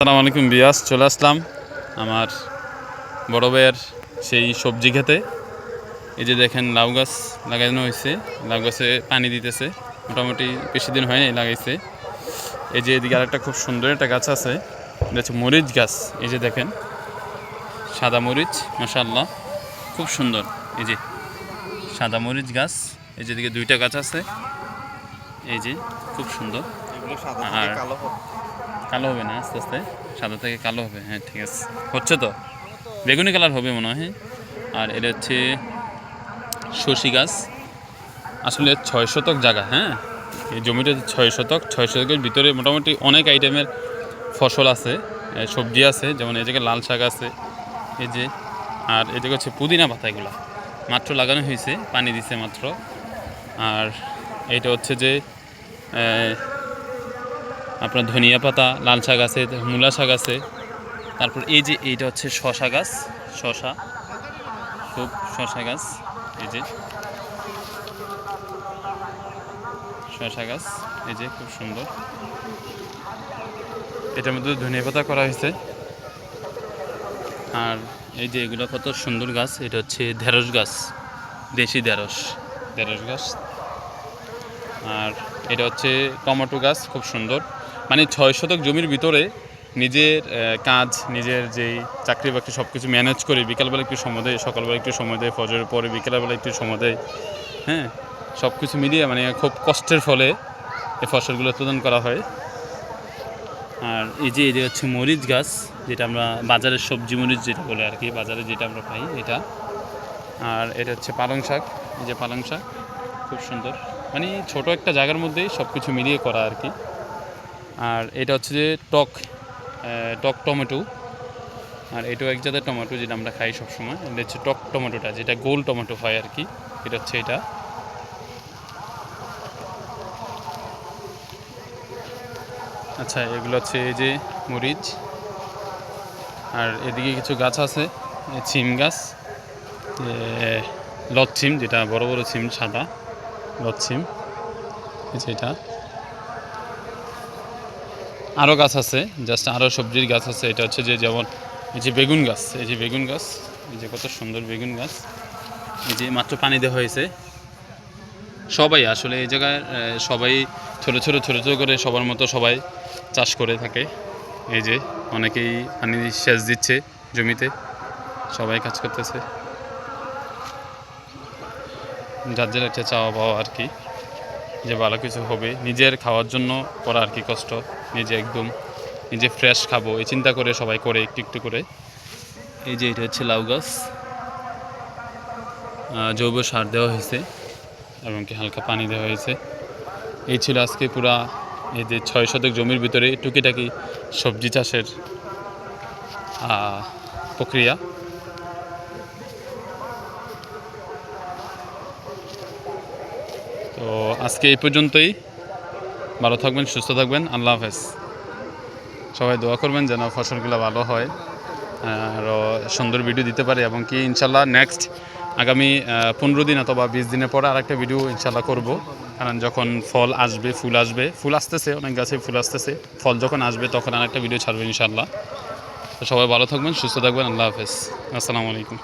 আসসালামু আলাইকুম বিয়াস চলে আসলাম আমার বড় ভাইয়ের সেই সবজি খেতে। এই যে দেখেন লাউ গাছ লাগানো হয়েছে লাউ গাছে পানি দিতেছে মোটামুটি বেশি দিন হয়নি লাগাইছে। এই যে এদিকে আরেকটা খুব সুন্দর একটা গাছ আছে এটা হচ্ছে মরিচ গাছ এই যে দেখেন সাদা মরিচ মাশাল্লাহ খুব সুন্দর এই যে সাদা মরিচ গাছ এই যে এদিকে দুইটা গাছ আছে এই যে খুব সুন্দর আর- কালো হবে না আস্তে আস্তে? সাদা থেকে কালো হবে হ্যাঁ ঠিক আছে। হচ্ছে তো? বেগুনি কালার হবে মনে হয় আর এটা হচ্ছে শশি গাছ। আসলে ছয় শতক জায়গা হ্যাঁ? এই জমিটা ছয় শতক। ছয় শতকের ভিতরে মোটামুটি অনেক আইটেমের ফসল আছে সবজি আছে, যেমন এই জায়গায় লাল শাক আছে, এই যে, আর এই জায়গায় হচ্ছে পুদিনা পাতা এগুলো। মাত্র লাগানো হয়েছে, পানি দিছে মাত্র। আর এটা হচ্ছে যে আপনার ধনিয়া পাতা, লাল শাক আছে, মূলা শাক আছে। তারপর এই যে এইটা হচ্ছে শশা গাছ শশা খুব শশা গাছ, এই যে। শশা গাছ, এই যে খুব সুন্দর। এটার মধ্যে ধনিয়া পাতা করা হয়েছে। আর এই যে এগুলো কত সুন্দর গাছ, এটা হচ্ছে ঢেঁড়স গাছ, দেশি ঢেঁড়স ঢেঁড়স গাছ। আর এটা হচ্ছে টমেটো গাছ, খুব সুন্দর। মানে ছয় শতক জমির ভিতরে নিজের কাজ, নিজের যেই চাকরি বাকরি সব কিছু ম্যানেজ করে বিকালবেলা একটু সময় দেয়, সকালবেলা একটু সময় দেয়, ফজরের পরে বিকেলবেলা একটু সময় দেয় হ্যাঁ? সব কিছু মিলিয়ে মানে খুব কষ্টের ফলে এই ফসলগুলো উৎপাদন করা হয়। আর এই যে এটা হচ্ছে মরিচ গাছ, যেটা আমরা বাজারের সবজি মরিচ যেটা বলে আর কি, বাজারে যেটা আমরা পাই, এটা। আর এটা হচ্ছে পালং শাক, এই যে পালং শাক, খুব সুন্দর। মানে ছোট একটা জায়গার মধ্যেই সব কিছু মিলিয়ে করা আর কি। আর এটা হচ্ছে যে টক টক টমেটো। আর এটাও এক জাতের টমেটো যেটা আমরা খাই সবসময়। এটা হচ্ছে টক টমেটোটা, যেটা গোল টমেটো হয় আর কি। এটা হচ্ছে এটা। আচ্ছা এগুলো হচ্ছে এই যে মরিচ। আর এদিকে কিছু গাছ আছে ছিম গাছ। লচ্ছিম, যেটা বড় বড় ছিম সাদা লচ্ছিম। এটা। আরও গাছ আছে জাস্ট আরও সবজির গাছ আছে, এটা হচ্ছে যে যেমন এই যে বেগুন গাছ, এই যে বেগুন গাছ, এই যে কত সুন্দর বেগুন গাছ, এই যে মাত্র পানি দেওয়া হয়েছে। সবাই আসলে এই জায়গায় সবাই ছোটো ছোটো ছোটো ছোটো করে সবার মতো সবাই চাষ করে থাকে। এই যে অনেকেই পানি সেচ দিচ্ছে জমিতে, সবাই কাজ করতেছে। যার যার একটা চাওয়া পাওয়া আর কি। যে ভালো কিছু হবে। নিজের খাওয়ার জন্য করা আর কি কষ্ট। নিজে একদম নিজে ফ্রেশ খাব। এই চিন্তা করে সবাই করে একটু একটু করে। এই যে এটা হচ্ছে লাউ গাছ। জৈব সার দেওয়া হয়েছে এবং কি হালকা পানি দেওয়া হয়েছে। এই ছিল আজকে পুরা এই যে ছয় শতক জমির ভিতরে টুকিটাকি সবজি চাষের প্রক্রিয়া। তো আজকে এই পর্যন্তই। ভালো থাকবেন, সুস্থ থাকবেন। আল্লাহ হাফেজ। সবাই দোয়া করবেন যেন ফসলগুলো ভালো হয়। আরও সুন্দর ভিডিও দিতে পারে এবং কি ইনশাল্লাহ নেক্সট আগামী পনেরো দিন অথবা বিশ দিনের পরে আরেকটা ভিডিও ইনশাল্লাহ করব। কারণ যখন ফল আসবে, ফুল আসবে, ফুল আসতেছে, অনেক গাছে ফুল আসতেছে। ফল যখন আসবে তখন আরেকটা ভিডিও ছাড়বে ইনশাল্লাহ তো সবাই ভালো থাকবেন, সুস্থ থাকবেন। আল্লাহ হাফেজ। আসসালামু আলাইকুম।